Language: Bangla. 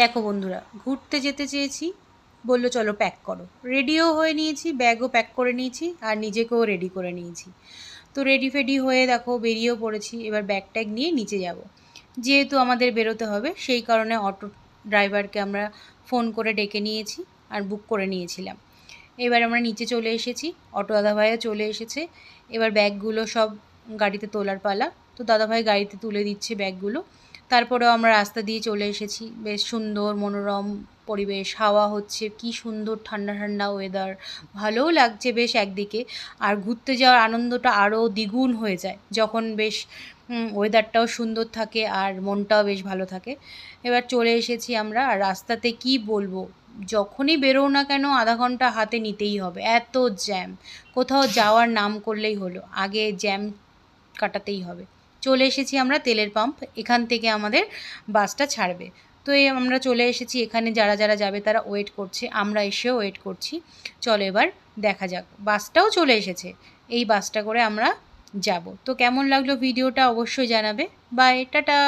দেখো বন্ধুরা, ঘুরতে যেতে চেয়েছি, বলল চলো প্যাক করো। রেডিও হয়ে নিয়েছি ব্যাগও প্যাক করে নিয়েছি, আর নিজেকেও রেডি করে নিয়েছি। তো রেডি ফেডি হয়ে দেখো বেরিয়েও পড়েছি, এবার ব্যাগ ট্যাগ নিয়ে নিচে যাব। যেহেতু আমাদের বেরোতে হবে, সেই কারণে অটো ড্রাইভারকে আমরা ফোন করে ডেকে নিয়েছি আর বুক করে নিয়েছিলাম। এবার আমরা নিচে চলে এসেছি অটো দাদাভাইও চলে এসেছে। এবার ব্যাগগুলো সব গাড়িতে তোলার পালা। তো দাদাভাই গাড়িতে তুলে দিচ্ছে ব্যাগগুলো তারপরেও আমরা রাস্তা দিয়ে চলে এসেছি। বেশ সুন্দর, মনোরম পরিবেশ, হাওয়া হচ্ছে, কি সুন্দর ঠান্ডা ঠান্ডা ওয়েদার ভালোও লাগছে বেশ একদিকে। আর ঘুরতে যাওয়ার আনন্দটা আরও দ্বিগুণ হয়ে যায়, যখন বেশ ওয়েদারটাও সুন্দর থাকে আর মনটাও বেশ ভালো থাকে। এবার চলে এসেছি আমরা, আর রাস্তাতে কি বলব, যখনই বেরো না কেন আধা ঘণ্টা হাতে নিতেই হবে, এত জ্যাম কোথাও যাওয়ার নাম করলেই হলো, আগে জ্যাম কাটাতেই হবে। চলে এসেছি আমরা তেলের পাম্প, এখান থেকে আমাদের বাসটা ছাড়বে। তো এই আমরা চলে এসেছি, এখানে যারা যারা যাবে তারা ওয়েট করছে, আমরা এসেও ওয়েট করছি। চলো এবার দেখা যাক, বাসটাও চলে এসেছে, এই বাসটা করে আমরা যাব। তো কেমন লাগল ভিডিওটা অবশ্যই জানাবে। Bye tata!